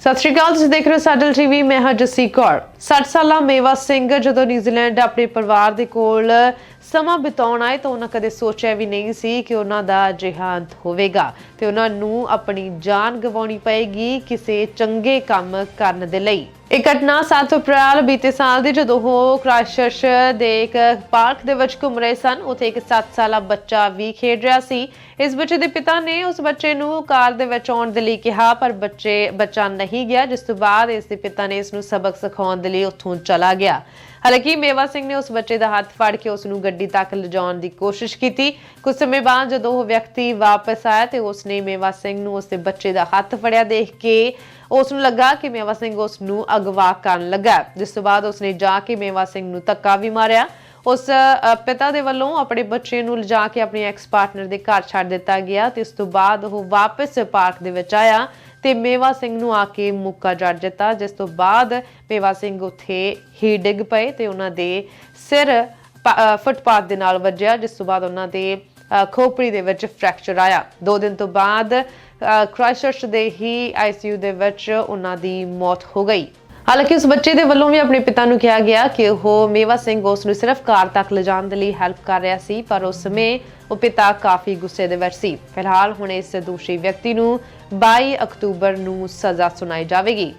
ਸਤਿ ਸ਼੍ਰੀ ਅਕਾਲ, ਤੁਸੀਂ ਦੇਖ ਰਹੇ ਹੋ ਸਾਡਲ ਟੀਵੀ, ਮੈਂ ਹਾਂ ਜੱਸੀ ਕੌਰ। 60 ਸਾਲਾ ਮੇਵਾ ਸਿੰਘ ਜਦੋਂ ਨਿਊਜ਼ੀਲੈਂਡ ਆਪਣੇ ਪਰਿਵਾਰ ਦੇ ਕੋਲ ਸਮਾਂ ਬਿਤਾਉਣ ਆਏ ਤਾਂ ਉਹਨਾਂ ਕਦੇ ਸੋਚਿਆ ਵੀ ਨਹੀਂ ਸੀ ਕਿ ਉਹਨਾਂ ਦਾ ਅਜਿਹਾ ਅੰਤ ਹੋਵੇਗਾ ਤੇ ਉਹਨਾਂ ਨੂੰ ਆਪਣੀ ਜਾਨ ਗਵਾਉਣੀ ਪਏਗੀ ਕਿਸੇ ਚੰਗੇ ਕੰਮ ਕਰਨ ਦੇ ਲਈ। ਇਹ ਘਟਨਾ 7 ਅਪ੍ਰੈਲ ਬੀਤੇ ਸਾਲ ਦੀ ਜਦੋਂ ਉਹ ਕ੍ਰਾਈਸਟਚਰਚ ਦੇ ਇੱਕ ਪਾਰਕ ਦੇ ਵਿੱਚ ਘੁੰਮ ਰਹੇ ਸਨ, ਉੱਥੇ ਇੱਕ 7 ਸਾਲਾ ਬੱਚਾ ਵੀ ਖੇਡ ਰਿਹਾ ਸੀ। ਇਸ ਬੱਚੇ ਦੇ ਪਿਤਾ ਨੇ ਉਸ ਬੱਚੇ ਨੂੰ ਕਾਰ ਦੇ ਵਿੱਚ ਆਉਣ ਦੇ ਲਈ ਕਿਹਾ, ਪਰ ਬੱਚੇ, ਬੱਚਾ ਨਹੀਂ ਗਿਆ, ਜਿਸ ਤੋਂ ਬਾਅਦ ਇਸ ਦੇ ਪਿਤਾ ਨੇ ਇਸ ਨੂੰ ਸਬਕ ਸਿਖਾਉਣ ਦੇ ਲਈ ਉੱਥੋਂ ਚਲਾ ਗਿਆ। ਹਾਲਾਂਕਿ ਮੇਵਾ ਸਿੰਘ ਨੇ ਉਸ ਬੱਚੇ ਦਾ ਹੱਥ ਫੜ ਕੇ ਉਸ ਨੂੰ ਗੱਡੀ ਤੱਕ ਲਿਜਾਉਣ ਦੀ ਕੋਸ਼ਿਸ਼ ਕੀਤੀ। ਕੁਝ ਸਮੇਂ ਬਾਅਦ ਜਦੋਂ ਉਹ ਵਿਅਕਤੀ ਵਾਪਸ ਆਇਆ ਤੇ ਉਸ ਨੇ ਮੇਵਾ ਸਿੰਘ ਨੂੰ ਉਸ ਦੇ ਬੱਚੇ ਦਾ ਹੱਥ ਫੜਿਆ ਦੇਖ ਕੇ, ਉਸ ਨੂੰ ਲੱਗਾ ਕਿ ਮੇਵਾ ਸਿੰਘ ਉਸ ਨੂੰ ਅਗਵਾ ਕਰਨ ਲੱਗਾ ਜਿਸ ਤੋਂ ਬਾਅਦ ਉਸਨੇ ਜਾ ਕੇ ਮੇਵਾ ਸਿੰਘ ਨੂੰ ਧੱਕਾ ਵੀ ਮਾਰਿਆ। ਉਸ ਪਿਤਾ ਦੇ ਵੱਲੋਂ ਆਪਣੇ ਬੱਚੇ ਨੂੰ ਲਿਜਾ ਕੇ ਆਪਣੀ ਐਕਸ ਪਾਰਟਨਰ ਦੇ ਘਰ ਛੱਡ ਦਿੱਤਾ ਗਿਆ ਤੇ ਇਸ ਤੋਂ ਬਾਅਦ ਉਹ ਵਾਪਸ ਪਾਰਕ ਦੇ ਵਿੱਚ ਆਇਆ ਤੇ ਮੇਵਾ ਸਿੰਘ ਨੂੰ ਆ ਕੇ ਮੁੱਕਾ ਜੜ ਦਿੱਤਾ ਜਿਸ ਤੋਂ ਬਾਅਦ ਮੇਵਾ ਸਿੰਘ ਉੱਥੇ ਹੀ ਡਿੱਗ ਪਏ ਤੇ ਉਹਨਾਂ ਦੇ ਸਿਰ ਪ- ਅ, ਫੁੱਟਪਾਥ ਦੇ ਨਾਲ ਵੱਜਿਆ ਜਿਸ ਤੋਂ ਬਾਅਦ ਉਹਨਾਂ ਦੇ ਖੋਪੜੀ ਦੇ ਵਿੱਚ ਫ੍ਰੈਕਚਰ ਆਇਆ। ਦੋ ਦਿਨ ਤੋਂ ਬਾਅਦ ਕ੍ਰਾਈਸਟਚਰਚ ਦੇ ਹੀ ਆਈਸੀਯੂ ਦੇ ਵਿੱਚ ਉਹਨਾਂ ਦੀ ਮੌਤ ਹੋ ਗਈ। ਹਾਲਾਂਕਿ ਉਸ ਬੱਚੇ ਦੇ ਵੱਲੋਂ ਵੀ ਆਪਣੇ ਪਿਤਾ ਨੂੰ ਕਿਹਾ ਗਿਆ ਕਿ ਉਹ ਮੇਵਾ ਸਿੰਘ ਉਸ ਨੂੰ ਸਿਰਫ ਕਾਰ ਤੱਕ ਲਿਜਾਣ ਦੇ ਲਈ ਹੈਲਪ ਕਰ ਰਿਹਾ ਸੀ, ਪਰ ਉਸ ਸਮੇਂ ਉਹ ਪਿਤਾ ਕਾਫੀ ਗੁੱਸੇ ਦੇ ਵਿੱਚ ਸੀ। ਫਿਲਹਾਲ ਹੁਣ ਇਸ ਦੋਸ਼ੀ ਵਿਅਕਤੀ ਨੂੰ 22 ਅਕਤੂਬਰ ਨੂੰ ਸਜ਼ਾ ਸੁਣਾਈ ਜਾਵੇਗੀ।